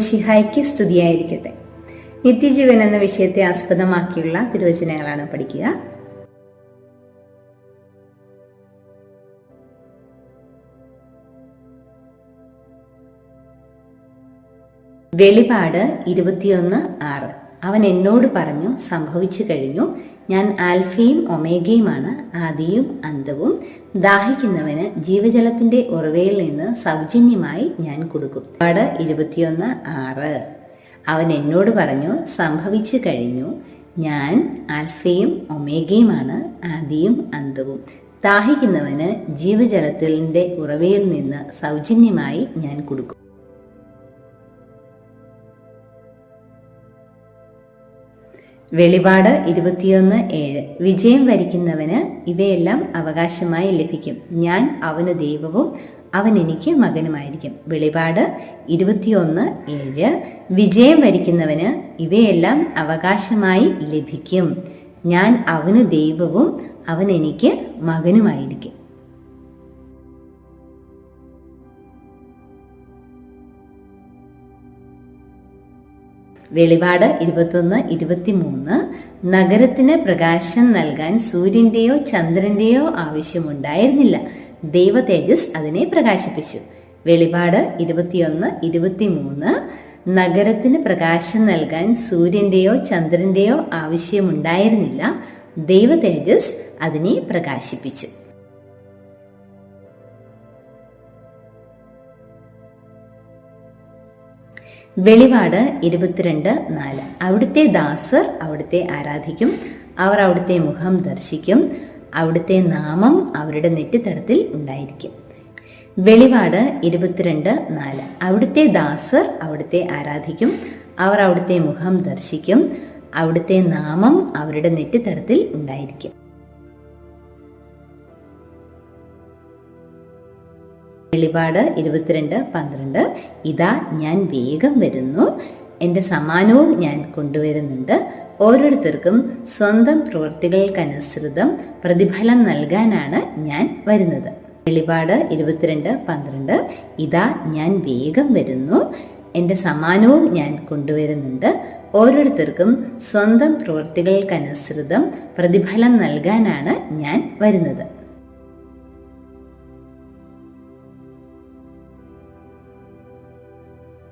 ഈശോമിഷിഹായ്ക്ക് സ്തുതിയായിരിക്കട്ടെ. നിത്യജീവൻ എന്ന വിഷയത്തെ ആസ്പദമാക്കിയുള്ള തിരുവചനങ്ങളാണ് പഠിക്കുക. വെളിപാട് ഇരുപത്തിയൊന്ന് ആറ്. അവൻ എന്നോട് പറഞ്ഞു സംഭവിച്ചു കഴിഞ്ഞു. ഞാൻ ആൽഫയും ഒമേഗയുമാണ്. ആദിയും അന്തവും ദാഹിക്കുന്നവന് ജീവജലത്തിന്റെ ഉറവയിൽ നിന്ന് സൗജന്യമായി ഞാൻ കൊടുക്കും. പട ഇരുപത്തിയൊന്ന് ആറ്. അവൻ എന്നോട് പറഞ്ഞു സംഭവിച്ചു കഴിഞ്ഞു. ഞാൻ ആൽഫയും ഒമേഗയുമാണ്. ആദിയും അന്തവും ദാഹിക്കുന്നവന് ജീവജലത്തിന്റെ ഉറവയിൽ നിന്ന് സൗജന്യമായി ഞാൻ കൊടുക്കും. വെളിപാട് ഇരുപത്തിയൊന്ന് ഏഴ്. വിജയം വരിക്കുന്നവന് ഇവയെല്ലാം അവകാശമായി ലഭിക്കും. ഞാൻ അവന് ദൈവവും അവൻ എനിക്ക് മകനുമായിരിക്കും. വെളിപാട് ഇരുപത്തിയൊന്ന് ഏഴ്. വിജയം വരിക്കുന്നവന് ഇവയെല്ലാം അവകാശമായി ലഭിക്കും. ഞാൻ അവന് ദൈവവും അവൻ എനിക്ക് മകനുമായിരിക്കും. വെളിപാട് ഇരുപത്തൊന്ന് ഇരുപത്തിമൂന്ന്. നഗരത്തിന് പ്രകാശം നൽകാൻ സൂര്യന്റെയോ ചന്ദ്രന്റെയോ ആവശ്യമുണ്ടായിരുന്നില്ല. ദൈവ തേജസ് അതിനെ പ്രകാശിപ്പിച്ചു. വെളിപാട് ഇരുപത്തിയൊന്ന് ഇരുപത്തിമൂന്ന്. നഗരത്തിന് പ്രകാശം നൽകാൻ സൂര്യന്റെയോ ചന്ദ്രന്റെയോ ആവശ്യമുണ്ടായിരുന്നില്ല. ദൈവ തേജസ് അതിനെ പ്രകാശിപ്പിച്ചു. വെളിപാട് ഇരുപത്തിരണ്ട് നാല്. അവിടുത്തെ ദാസർ അവിടുത്തെ ആരാധിക്കും. അവർ അവിടുത്തെ മുഖം ദർശിക്കും. അവിടുത്തെ നാമം അവരുടെ നെറ്റിത്തടത്തിൽ ഉണ്ടായിരിക്കും. വെളിപാട് ഇരുപത്തിരണ്ട് നാല്. അവിടുത്തെ ദാസർ അവിടുത്തെ ആരാധിക്കും. അവർ അവിടുത്തെ മുഖം ദർശിക്കും. അവിടുത്തെ നാമം അവരുടെ നെറ്റിത്തടത്തിൽ ഉണ്ടായിരിക്കും. വെളിപാട് ഇരുപത്തിരണ്ട് പന്ത്രണ്ട്. ഇതാ ഞാൻ വേഗം വരുന്നു. എന്റെ സമ്മാനവും ഞാൻ കൊണ്ടുവരുന്നുണ്ട്. ഓരോരുത്തർക്കും സ്വന്തം പ്രവൃത്തികൾക്കനുസൃതം പ്രതിഫലം നൽകാനാണ് ഞാൻ വരുന്നത്. വെളിപാട് ഇരുപത്തിരണ്ട് പന്ത്രണ്ട്. ഇതാ ഞാൻ വേഗം വരുന്നു. എന്റെ സമ്മാനവും ഞാൻ കൊണ്ടുവരുന്നുണ്ട്. ഓരോരുത്തർക്കും സ്വന്തം പ്രവൃത്തികൾക്കനുസൃതം പ്രതിഫലം നൽകാനാണ് ഞാൻ വരുന്നത്.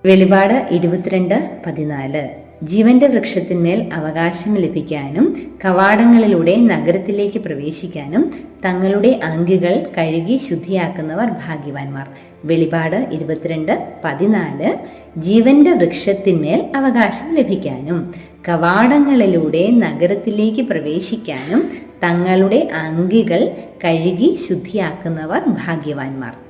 വെളിപാട് ഇരുപത്തിരണ്ട് പതിനാല്. ജീവന്റെ വൃക്ഷത്തിന്മേൽ അവകാശം ലഭിക്കാനും കവാടങ്ങളിലൂടെ നഗരത്തിലേക്ക് പ്രവേശിക്കാനും തങ്ങളുടെ അങ്കികൾ കഴുകി ശുദ്ധിയാക്കുന്നവർ ഭാഗ്യവാന്മാർ. വെളിപാട് ഇരുപത്തിരണ്ട് പതിനാല്. ജീവന്റെ വൃക്ഷത്തിന്മേൽ അവകാശം ലഭിക്കാനും കവാടങ്ങളിലൂടെ നഗരത്തിലേക്ക് പ്രവേശിക്കാനും തങ്ങളുടെ അങ്കികൾ കഴുകി ശുദ്ധിയാക്കുന്നവർ ഭാഗ്യവാന്മാർ.